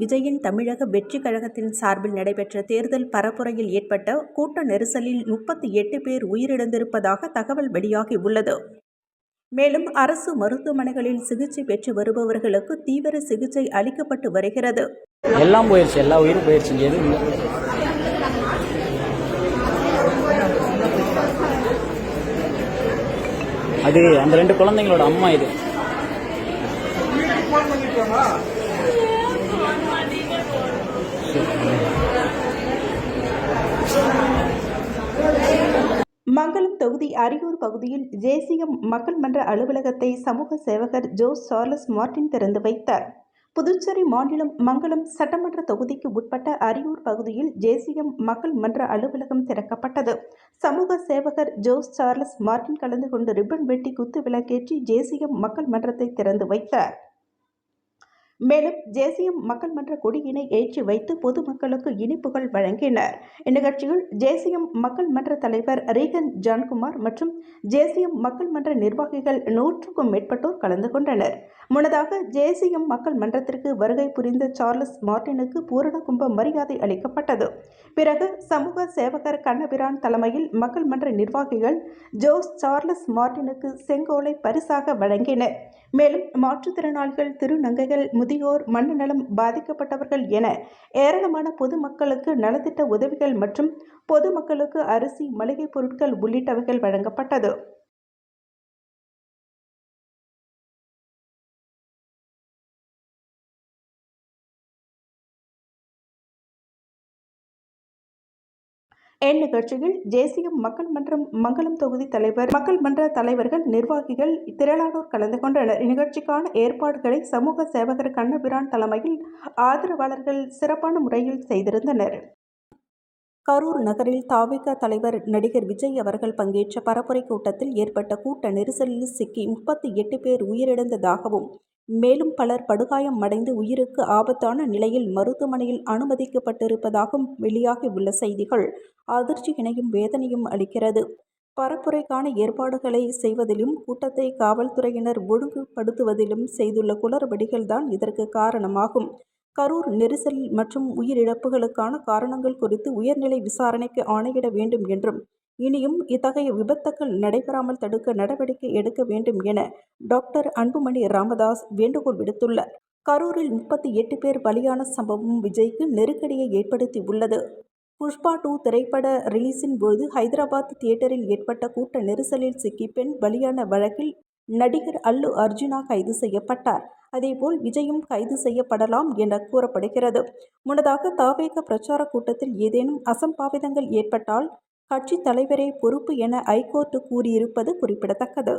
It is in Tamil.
விஜயின் தமிழக வெற்றி கழகத்தின் சார்பில் நடைபெற்ற தேர்தல் பரப்புரையில் ஏற்பட்ட கூட்ட நெரிசலில் முப்பத்தி எட்டு பேர் உயிரிழந்திருப்பதாக தகவல் வெளியாகி உள்ளது மேலும் அரசு மருத்துவமனைகளில் சிகிச்சை பெற்று வருபவர்களுக்கு தீவிர சிகிச்சை அளிக்கப்பட்டு வருகிறது. எல்லாம் போயிடுச்சு எல்லா உயிரும் போயிடுச்சு அது அந்த ரெண்டு குழந்தைங்களோட அம்மா இது. மங்களம் தொகுதி அரியூர் பகுதியில் தேசிய மக்கள் மன்ற அலுவலகத்தை சமூக சேவகர் ஜோஸ் சார்லஸ் மார்டின் திறந்து வைத்தார். புதுச்சேரி மாநிலம் மங்களம் சட்டமன்ற தொகுதிக்கு உட்பட்ட அரியூர் பகுதியில் ஜேசிஎம் மக்கள் மன்ற அலுவலகம் திறக்கப்பட்டது. சமூக சேவகர் ஜோஸ் சார்லஸ் மார்டின் கலந்து கொண்டு ரிப்பன் வெட்டி குத்து விளக்கேற்றி ஜேசிஎம் மக்கள் மன்றத்தை திறந்து வைத்தார். மேலும் ஜேசியம் மக்கள் மன்ற கொடியினை ஏற்றி வைத்து பொதுமக்களுக்கு இனிப்புகள் வழங்கினர். இந்நிகழ்ச்சியில் ஜேசியம் மக்கள் மன்ற தலைவர் ரீகன் ஜான்குமார் மற்றும் ஜேசியம் மக்கள் மன்ற நிர்வாகிகள் நூற்றுக்கும் மேற்பட்டோர் கலந்து கொண்டனர். முன்னதாக ஜேசிஎம் மக்கள் மன்றத்திற்கு வருகை புரிந்த சார்லஸ் மார்டினுக்கு பூரண கும்ப மரியாதை அளிக்கப்பட்டது. பிறகு சமூக சேவகர் கண்ணபிரான் தலைமையில் மக்கள் மன்ற நிர்வாகிகள் ஜோஸ் சார்லஸ் மார்டினுக்கு செங்கோலை பரிசாக வழங்கினர். மேலும் மாற்றுத்திறனாளிகள் திருநங்கைகள் முதியோர் மனநலம் பாதிக்கப்பட்டவர்கள் என ஏராளமான பொதுமக்களுக்கு நலத்திட்ட உதவிகள் மற்றும் பொதுமக்களுக்கு அரிசி மளிகைப் பொருட்கள் உள்ளிட்டவைகள் வழங்கப்பட்டது. இந்நிகழ்ச்சியில் ஜேசிஎம் மக்கள் மன்றம் மங்களம் தொகுதி தலைவர் மக்கள் மன்ற தலைவர்கள் நிர்வாகிகள் திரளானோர் கலந்து கொண்டனர். இந்நிகழ்ச்சிக்கான ஏற்பாடுகளை சமூக சேவகர் கண்ணபிரான் தலைமையில் ஆதரவாளர்கள் சிறப்பான முறையில் செய்திருந்தனர். கரூர் நகரில் தாவிக தலைவர் நடிகர் விஜய் அவர்கள் பங்கேற்ற பரப்புரை கூட்டத்தில் ஏற்பட்ட கூட்ட நெரிசலில் சிக்கி முப்பத்தி எட்டு பேர் உயிரிழந்ததாகவும் மேலும் பலர் படுகாயம் அடைந்து உயிருக்கு ஆபத்தான நிலையில் மருத்துவமனையில் அனுமதிக்கப்பட்டிருப்பதாகவும் வெளியாகி உள்ள செய்திகள் அதிர்ச்சியினையும் வேதனையும் அளிக்கிறது. பரப்புரைக்கான ஏற்பாடுகளை செய்வதிலும் கூட்டத்தை காவல்துறையினர் ஒழுங்குபடுத்துவதிலும் செய்துள்ள குளறுபடிகள்தான் இதற்கு காரணமாகும். கரூர் நெரிசல் மற்றும் உயிரிழப்புகளுக்கான காரணங்கள் குறித்து உயர்நிலை விசாரணைக்கு ஆணையிட வேண்டும் என்றும் இனியும் இத்தகைய விபத்துக்கள் நடைபெறாமல் தடுக்க நடவடிக்கை எடுக்க வேண்டும் என டாக்டர் அன்புமணி ராமதாஸ் வேண்டுகோள் விடுத்துள்ளார். கரூரில் முப்பத்தி எட்டு பேர் பலியான சம்பவம் விஜய்க்கு நெருக்கடியை ஏற்படுத்தி உள்ளது புஷ்பா டூ திரைப்பட ரிலீஸின் போது ஹைதராபாத் தியேட்டரில் ஏற்பட்ட கூட்ட நெரிசலில் சிக்கி பெண் பலியான வழக்கில் நடிகர் அல்லு அர்ஜுனா கைது செய்யப்பட்டார். அதேபோல் விஜயும் கைது செய்யப்படலாம் என கூறப்படுகிறது. முன்னதாக தாவேக பிரச்சார கூட்டத்தில் ஏதேனும் அசம்பாவிதங்கள் ஏற்பட்டால் கட்சித் தலைவரே பொறுப்பு என ஐகோர்ட் கூறியிருப்பது குறிப்பிடத்தக்கது.